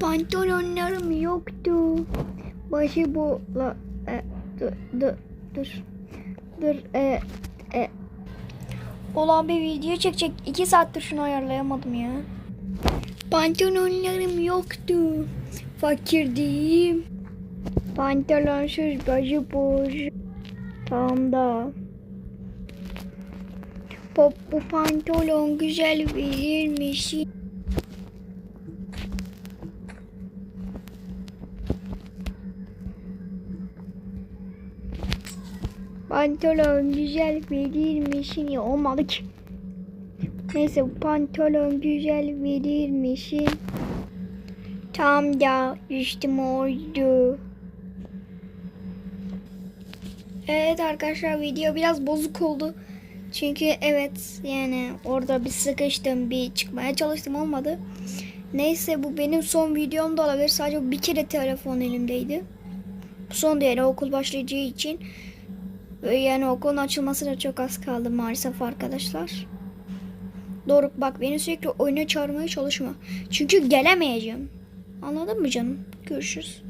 Pantolonlarım yoktu. Başı bu la e, dur dur dur dur e, e. Olan bir video çekecek. iki saattir şunu ayarlayamadım ya. Pantolonlarım yoktu. Fakirdim. Pantolonsuz başı boş. Tamam da. Pop bu pantolon güzel verir? Pantolon güzel verir misin? Ya olmadı ki. Neyse pantolon güzel verir misin? Tam da üstüm oldu. Evet arkadaşlar video biraz bozuk oldu. Çünkü evet yani orada bir sıkıştım bir çıkmaya çalıştım olmadı. Neyse bu benim son videom da olabilir. Sadece bir kere telefon elimdeydi. Bu son değil okul başlayacağı için. Ve yani okulun açılmasına çok az kaldı maalesef arkadaşlar. Doğru bak beni sürekli oyuna çağırmaya çalışma. Çünkü gelemeyeceğim. Anladın mı canım? Görüşürüz.